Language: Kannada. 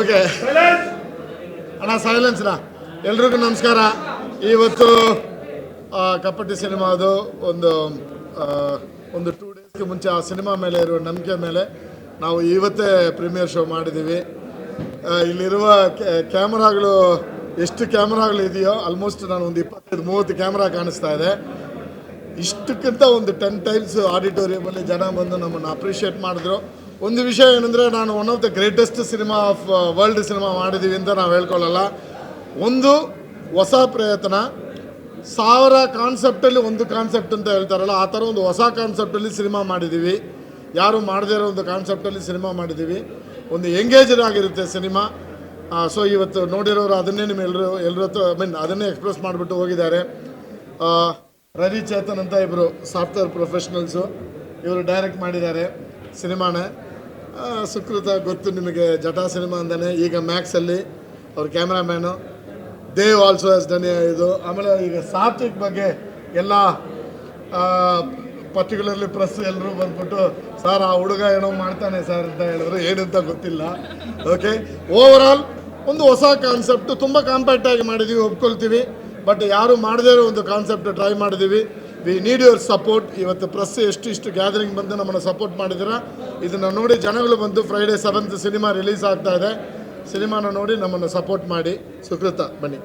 ಓಕೆ. ಅಣ್ಣ ಸೈಲೆನ್ಸ್ನ ಎಲ್ರಿಗೂ ನಮಸ್ಕಾರ. ಇವತ್ತು ಕಪ್ಪಟ್ಟಿ ಸಿನಿಮಾ ಸಿನಿಮಾದು ಒಂದು ಒಂದು ಟೂ ಡೇಸ್ಗೆ ಮುಂಚೆ ಆ ಸಿನಿಮಾ ಮೇಲೆ ಇರುವ ನಂಬಿಕೆ ಮೇಲೆ ನಾವು ಇವತ್ತೇ ಪ್ರೀಮಿಯರ್ ಶೋ ಮಾಡಿದ್ದೀವಿ. ಇಲ್ಲಿರುವ ಕ್ಯಾಮ್ರಾಗಳು ಎಷ್ಟು ಕ್ಯಾಮ್ರಾಗಳು ಇದೆಯೋ ಆಲ್ಮೋಸ್ಟ್ ನಾನು ಒಂದು ಇಪ್ಪತ್ತೈದು, ಮೂವತ್ತು ಕ್ಯಾಮ್ರಾ ಕಾಣಿಸ್ತಾ ಇದೆ. ಇಷ್ಟಕ್ಕಿಂತ ಒಂದು ಟೆನ್ ಟೈಮ್ಸ್ ಆಡಿಟೋರಿಯಮಲ್ಲಿ ಜನ ಬಂದು ನಮ್ಮನ್ನು ಅಪ್ರಿಷಿಯೇಟ್ ಮಾಡಿದ್ರು. ಒಂದು ವಿಷಯ ಏನಂದರೆ ನಾನು one of the greatest cinema of world cinema ಮಾಡಿದ್ದೀವಿ ಅಂತ ನಾವು ಹೇಳ್ಕೊಳ್ಳಲ್ಲ. ಒಂದು ಹೊಸ ಪ್ರಯತ್ನ, ಸಾವಿರ ಕಾನ್ಸೆಪ್ಟಲ್ಲಿ ಒಂದು ಕಾನ್ಸೆಪ್ಟ್ ಅಂತ ಹೇಳ್ತಾರಲ್ಲ, ಆ ಥರ ಒಂದು ಹೊಸ ಕಾನ್ಸೆಪ್ಟಲ್ಲಿ ಸಿನಿಮಾ ಮಾಡಿದ್ದೀವಿ ಯಾರು ಮಾಡದೇ ಇರೋ ಒಂದು ಕಾನ್ಸೆಪ್ಟಲ್ಲಿ ಸಿನಿಮಾ ಮಾಡಿದ್ದೀವಿ ಒಂದು ಎಂಗೇಜರ್ ಆಗಿರುತ್ತೆ ಸಿನಿಮಾ ಸೊ ಇವತ್ತು ನೋಡಿರೋರು ಅದನ್ನೇ ನಿಮ್ಮ ಎಲ್ಲರೂ ಎಲ್ಲರ ಹತ್ರ ಐ ಮೀನ್ ಅದನ್ನೇ ಎಕ್ಸ್ಪ್ರೆಸ್ ಮಾಡಿಬಿಟ್ಟು ಹೋಗಿದ್ದಾರೆ. ರವಿ ಚೇತನ್ ಅಂತ ಇಬ್ಬರು ಸಾಫ್ಟ್ವೇರ್ ಪ್ರೊಫೆಷ್ನಲ್ಸು ಇವರು ಡೈರೆಕ್ಟ್ ಮಾಡಿದ್ದಾರೆ ಸಿನಿಮಾನ ಸುಕೃತ ಗೊತ್ತು ನಿಮಗೆ ಜಟಾ ಸಿನಿಮಾ ಅಂದಾನೆ. ಈಗ ಮ್ಯಾಕ್ಸಲ್ಲಿ ಅವ್ರ cameraman. Dev also is done ಇದು. ಆಮೇಲೆ ಈಗ ಸಾತ್ವಿಕ್ ಬಗ್ಗೆ ಎಲ್ಲ ಪರ್ಟಿಕ್ಯುಲರ್ಲಿ ಪ್ರೆಸ್ ಎಲ್ಲರೂ ಬಂದ್ಬಿಟ್ಟು, ಸರ್, ಆ ಹುಡುಗ ಏನೋ ಮಾಡ್ತಾನೆ ಸರ್ ಅಂತ ಹೇಳಿದ್ರು. ಏನಂತ ಗೊತ್ತಿಲ್ಲ. ಓಕೆ ಓವರ್ ಒಂದು ಹೊಸ ಕಾನ್ಸೆಪ್ಟು ತುಂಬ ಕಾಂಪ್ಯಾಕ್ಟಾಗಿ ಮಾಡಿದ್ದೀವಿ ಒಪ್ಕೊಳ್ತೀವಿ. ಬಟ್ ಯಾರು ಮಾಡದೇ ಒಂದು ಕಾನ್ಸೆಪ್ಟ್ ಟ್ರೈ ಮಾಡಿದ್ದೀವಿ ವಿ ನೀಡ್ ಯುವರ್ ಸಪೋರ್ಟ್ ಇವತ್ತು ಪ್ರೆಸ್ ಎಷ್ಟು, ಇಷ್ಟು ಗ್ಯಾದರಿಂಗ್ ಬಂದು ನಮ್ಮನ್ನು ಸಪೋರ್ಟ್ ಮಾಡಿದ್ದೀರಾ? ಇದನ್ನು ನೋಡಿ ಜನಗಳು ಬಂದು ಫ್ರೈಡೇ ಸೆವೆಂತ್ ಸಿನಿಮಾ ರಿಲೀಸ್ ಆಗ್ತಾ ಇದೆ. ಸಿನಿಮಾನ ನೋಡಿ ನಮ್ಮನ್ನು ಸಪೋರ್ಟ್ ಮಾಡಿ. ಸುಕೃತ, ಬನ್ನಿ.